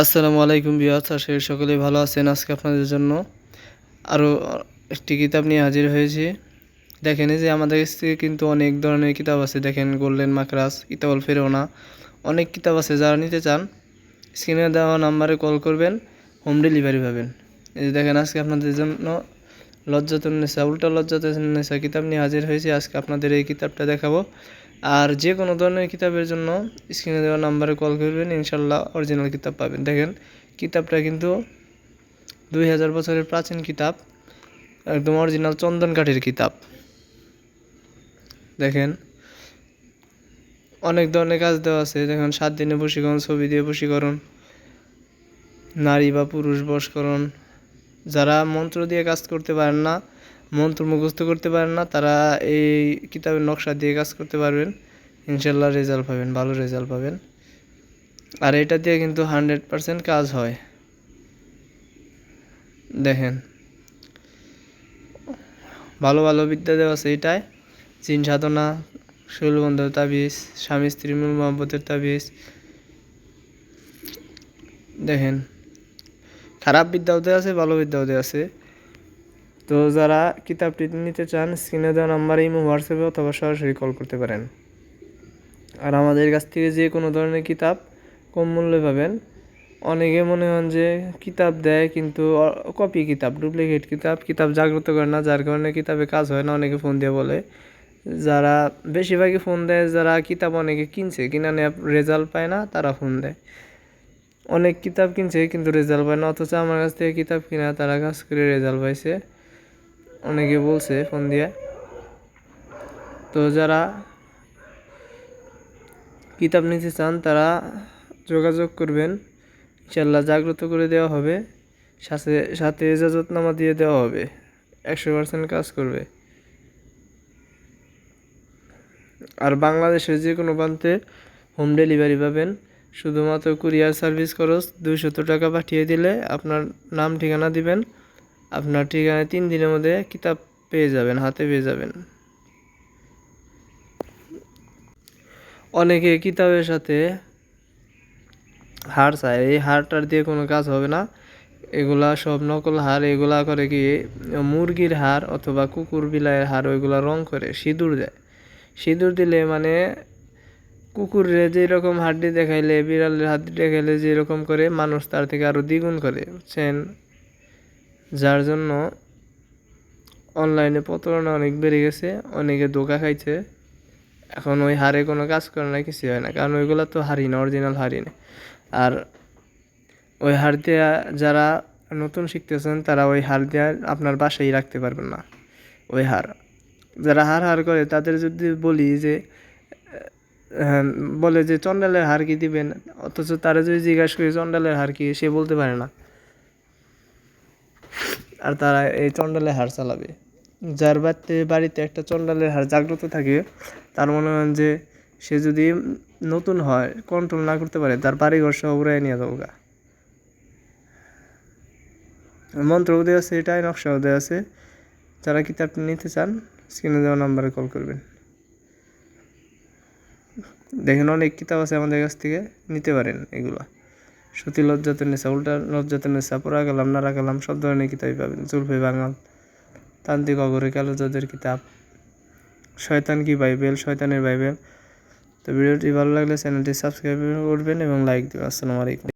আসসালামু আলাইকুম বিয়াস আশা সকলে ভালো আছেন আজকে আপনাদের জন্য। আরও একটি কিতাব নিয়ে হাজির হয়েছি। দেখেন এই যে আমাদের কাছ কিন্তু অনেক ধরনের কিতাব আছে। দেখেন গোল্ডেন মাকরাস, কিতাবল ফেরোনা, অনেক কিতাব আছে। যারা নিতে চান, স্ক্রিনে দেওয়া নাম্বারে কল করবেন, হোম ডেলিভারি পাবেন। এই যে দেখেন আজকে আপনাদের জন্য লজ্জাতুন্নেসা উল্টা লজ্জাতুন্নেসা কিতাব নিয়ে হাজির হয়েছি। আজকে আপনাদের এই কিতাবটা দেখাবো। আর যে কোনো ধরনের কিতাবের জন্য স্ক্রিনে দেওয়া নাম্বারে কল করবেন, ইনশাল্লাহ অরিজিনাল কিতাব পাবেন। দেখেন, কিতাবটা কিন্তু দুই হাজার বছরের প্রাচীন কিতাব, একদম অরিজিনাল চন্দন কাঠের কিতাব। দেখেন, অনেক ধরনের কাজ দেওয়া আছে। দেখেন, সাত দিনে বশীকরণ, ছবি দিয়ে বশীকরণ, নারী বা পুরুষ বশকরণ, যারা মন্ত্র দিয়ে কাজ করতে পারেন না মন্ত্র মুখস্থ করতে পারেন না, তারা এই কিতাবের নকশা দিয়ে কাজ করতে পারবেন। ইনশাল্লাহ রেজাল্ট পাবেন, ভালো রেজাল্ট পাবেন। আর এটা দিয়ে কিন্তু হান্ড্রেড পারসেন্ট কাজ হয়। দেখেন। ভালো ভালো বিদ্যা দেওয়া আছে এটায়। চিন সাধনা শৈলবন্ধের তাবিজ, স্বামী স্ত্রী মূল মহব্বতের তাবিজ। দেখেন। খারাপ বিদ্যাও দেওয়া আছে, ভালো বিদ্যাও দেওয়া আছে। তো যারা কিতাবটি নিতে চান, স্ক্রিনে দেওয়া নাম্বারে ইমো, হোয়াটসঅ্যাপে অথবা সরাসরি কল করতে পারেন। আর আমাদের কাছ থেকে যে কোনো ধরনের কিতাব কম মূল্যে পাবেন। অনেকে মনে হন যে কিতাব দেয় কিন্তু কপি কিতাব ডুপ্লিকেট কিতাব কিতাব জাগ্রত করে না, যার কারণে কিতাবে কাজ হয় না, অনেকে ফোন দিয়ে বলে। যারা বেশিরভাগই ফোন দেয়, যারা কিতাব অনেকে কিনছে, কিনা নিয়ে রেজাল্ট পায় না, তারা ফোন দেয়। অনেক কিতাব কিনছে কিন্তু রেজাল্ট পায় না, অথচ আমার কাছ থেকে কিতাব কিনা তারা কাজ করে রেজাল্ট পাইছে। অনেকে বলছে ফোন দিয়ে। তো যারা কিতাব নিতে চান, তারা যোগাযোগ করবেন। ইনশাল্লাহ জাগ্রত করে দেওয়া হবে। সাথে সাথে এজাজতনামা দিয়ে দেওয়া হবে। একশো পার্সেন্ট কাজ করবে। আর বাংলাদেশের যে কোনো প্রান্তে হোম ডেলিভারি পাবেন। শুধুমাত্র কুরিয়ার সার্ভিস খরচ দুইশত টাকা পাঠিয়ে দিলে আপনার নাম ঠিকানা দিবেন। আপনার ঠিকানায় তিন দিনের মধ্যে কিতাব পেয়ে যাবেন, হাতে পেয়ে যাবেন। অনেকে কিতাবের সাথে হার চায়, এই হারটার দিয়ে কোনো কাজ হবে না। এগুলা সব নকল হার, এগুলা করে কি মুরগির হার অথবা কুকুর বিলাইয়ের হার, ওইগুলা রং করে সিঁদুর দেয়। সিঁদুর দিলে মানে কুকুরে যেরকম হাড্ডি দেখাইলে, বিড়ালের হাড্ডি দেখাইলে যেরকম করে, মানুষ তার থেকে আরও দ্বিগুণ করে, বুঝছেন? যার জন্য অনলাইনে প্রতারণা অনেক বেড়ে গেছে অনেকে ধোকা খাইছে। এখন ওই হারে কোনো কাজ করে না কিছু হয় না কারণ ওইগুলো তো হারি না অরিজিনাল হারি না। আর ওই হার দেওয়া যারা নতুন শিখতেছেন তারা ওই হার দেওয়া আপনার বাসায় রাখতে পারবেন না ওই হার। যারা হার হার করে তাদের যদি বলি যে হ্যাঁ, বলে যে চন্ডালের হার কি দিবেন? অথচ তারা যদি জিজ্ঞাসা করি চন্ডালের হার কি? সে বলতে পারে না। আর তারা এই চন্ডালের হার চালাবে। যার বাড়িতে বাড়িতে একটা চন্ডালের হার জাগ্রত থাকে, তার মনে হয় যে সে যদি নতুন হয় কন্ট্রোল না করতে পারে, তার বাড়িঘর সহ উড়াই নিয়ে যাব গা। মন্ত্র দেওয়া আছে, এটাই নকশাও দেওয়া আছে। যারা কিতাব নিতে চান স্ক্রিনে দেওয়া নাম্বারে কল করবেন। দেখেন অনেক কিতাব আছে আমাদের কাছ থেকে, নিতে পারেন এগুলো। সতী লজ্জাতে নেশা, উল্টা লজ্জাতে নেশা, পড়া গেলাম, নাড়া গেলাম, সব ধরনের কিতাবই পাবেন। জুলফি বাঙাল। তান্ত্রিক অগরে কালো জাদের কিতাব। শয়তান কি বাইবেল? শয়তানের বাইবেল। তো ভিডিওটি ভালো লাগলে চ্যানেলটি সাবস্ক্রাইব করবেন এবং লাইক দেবেন। আসসালামু আলাইকুম।